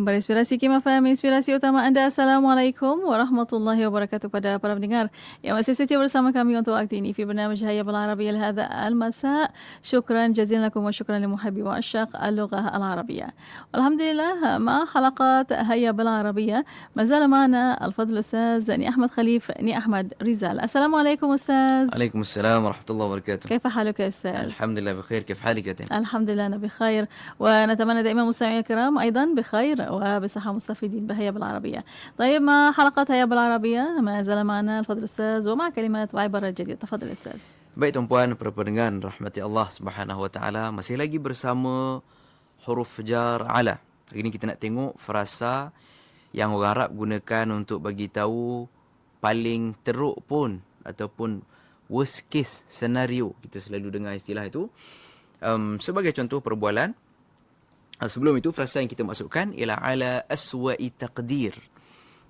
Kembali Inspirasi Kim FM, inspirasi utama anda. Assalamualaikum warahmatullahi wabarakatuh pada para pendengar yang masih setia bersama kami untuk waktu ini. Fi bernama Jaya Al-Arabiya al-Hadha al-Masa. Syukran jazil lakum wa syukran limuhabi wa asyaq al-lughah al-Arabiya. Alhamdulillah, ma halaqat Hayya Al-Arabiya. Mazal mana al-fadl Ustaz Ni Ahmad Khalif, Ni Ahmad Rizal. Assalamualaikum Ustaz. عليكم السلام ورحمة الله وبركاته كيف حالك يا أستاذ؟ الحمد لله بخير كيف حالك يا؟ الحمد لله أنا بخير ونتمنى دائما مستمعينا الكرام أيضا بخير وبصحة مستفيدين بهيا بالعربية طيب مع حلقة هيا بالعربية ما زال معنا الفضل الأستاذ ومع كلمات وعبارة جديدة تفضل أستاذ Baik tuan-puan, para pendengar rahmati Allah Subhanahu wa taala, masih lagi bersama huruf jar ala. Hari ini kita nak tengok frasa yang orang Arab gunakan untuk bagi tahu paling teruk pun ataupun worst case scenario. Kita selalu dengar istilah itu. Um, sebagai contoh perbualan, uh, Ah, sebelum itu frasa yang kita masukkan ialah ala aswa'i taqdir.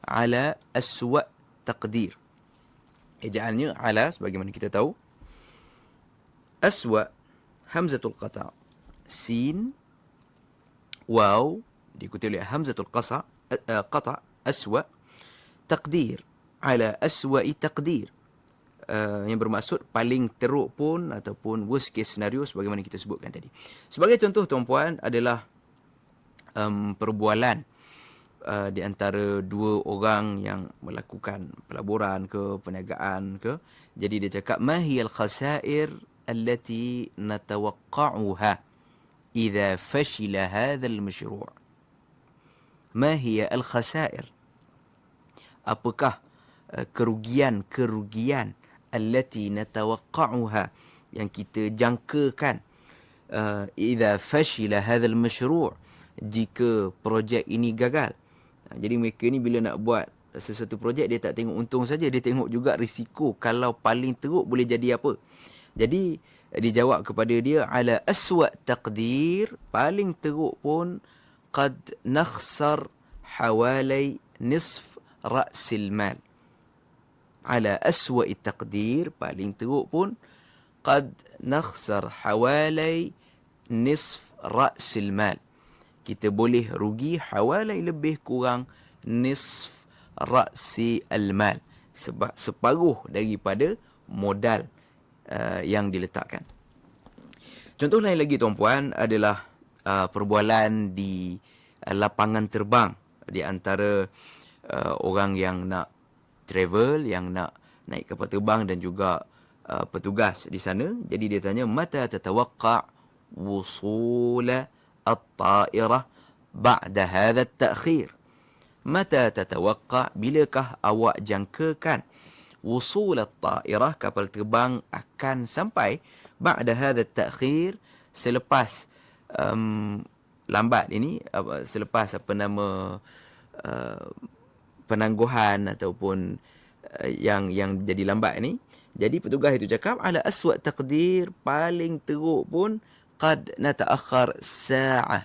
Ala aswa' taqdir. Ejaannya ala sebagaimana kita tahu. Aswa' hamzatul qata. Sin. Waw. Diikuti oleh hamzatul qasa. Eh, eh, qata. Aswa' taqdir. Ala aswa'i taqdir. Uh, yang bermaksud paling teruk pun ataupun worst case scenario sebagaimana kita sebutkan tadi. Sebagai contoh tuan-puan adalah um, perbualan uh, di antara dua orang yang melakukan pelaburan ke perniagaan ke jadi dia cakap mahiyal khasair allati natawaqqa'uha idha fashila hadha al mashru' ma hiya al khasair? Apakah eh, uh, kerugian kerugian allati natawaqqa'uha yang kita jangkakan uh, idha fashila hadha al mashru' jika projek ini gagal jadi mereka ni bila nak buat sesuatu projek dia tak tengok untung saja dia tengok juga risiko kalau paling teruk boleh jadi apa jadi dijawab kepada dia ala aswa taqdir paling teruk pun qad nakhsar hawalai nisf ra'sil mal. Ala aswa taqdir paling teruk pun qad nakhsar hawalai nisf ra'sil mal. Kita boleh rugi hawalai lebih kurang nisf ra'si al-mal. Sebab separuh daripada modal uh, yang diletakkan. Contoh lain lagi tuan-puan adalah uh, perbualan di uh, lapangan terbang di antara uh, orang yang nak travel, yang nak naik kapal terbang dan juga uh, petugas di sana. Jadi dia tanya mata tatawaqqa wusula at-ta'irah ba'da hadha at-ta'khir. Mata tatawaqqa bilakah awak jangkakan wusul at-ta'irah kapal terbang akan sampai ba'da hadha at-ta'khir selepas um, lambat ini selepas apa nama uh, penangguhan ataupun uh, yang yang jadi lambat ini jadi petugas itu cakap ala aswa taqdir paling teruk pun sa'ah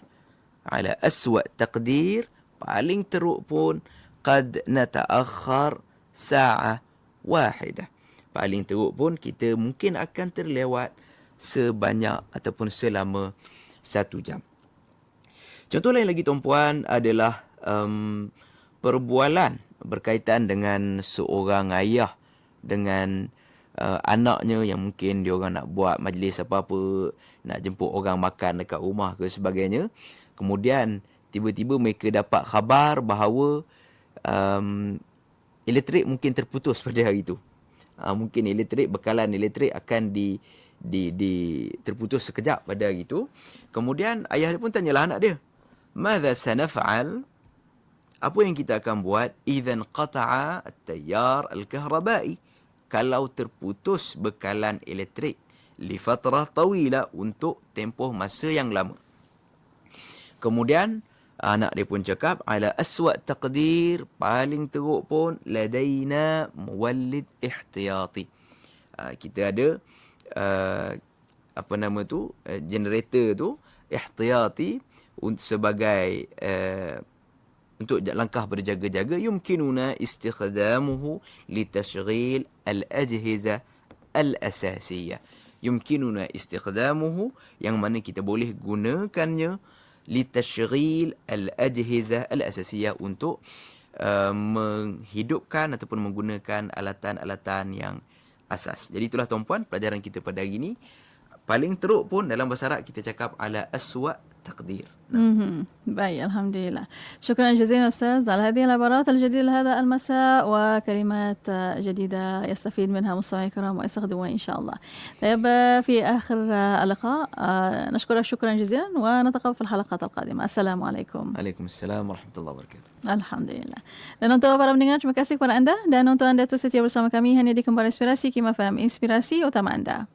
ala aswa taqdir paling teruk pun qad nataakhir sa'ah wahidah. Paling teruk pun kita mungkin akan terlewat sebanyak ataupun selama satu jam. Contoh lain lagi tuan-puan adalah um, perbualan berkaitan dengan seorang ayah dengan uh, anaknya yang mungkin dia orang nak buat majlis apa-apa, nak jemput orang makan dekat rumah ke sebagainya. Kemudian tiba-tiba mereka dapat khabar bahawa um, elektrik mungkin terputus pada hari itu. Uh, mungkin elektrik bekalan elektrik akan di di di terputus sekejap pada hari itu. Kemudian ayah dia pun tanyalah anak dia, "Madza sanaf'al?" Apa yang kita akan buat idzan qata'a at-tayyar al-kahrabai? Kalau terputus bekalan elektrik li fatrah tawila untuk tempoh masa yang lama. Kemudian Anak dia pun cakap ala aswa taqdir paling teruk pun ladaina muwallid ihtiyati. Uh, kita ada uh, apa nama tu uh, generator tu ihtiyati untuk sebagai uh, untuk langkah berjaga-jaga yumkinuna istikhdamuhu litashghil al-ajhiza al-asasiyah. Yumkinuna istikhdamuhu yang mana kita boleh gunakannya litashghil al-ajhizah al-asasiyah untuk uh, menghidupkan ataupun menggunakan alatan-alatan yang asas. Jadi itulah tuan-puan pelajaran kita pada hari ini. Paling teruk pun dalam bahasa Arab kita cakap ala aswa تقدير مهم. باي الحمد لله شكرا جزيلا أستاذ على هذه العبارات الجديدة لهذا المساء وكلمات جديدة يستفيد منها مستمعي الكرام ويستخدموها إن شاء الله طيب في آخر اللقاء نشكرك شكرا جزيلا ونتقابل في الحلقات القادمة السلام عليكم Waalaikumsalam warahmatullahi wabarakatuh. Alhamdulillah. Dan untuk para pendengar, terima kasih kepada anda. Dan untuk anda tu setia bersama kami hanya di Kembar Inspirasi, Kim FM, Inspirasi utama anda.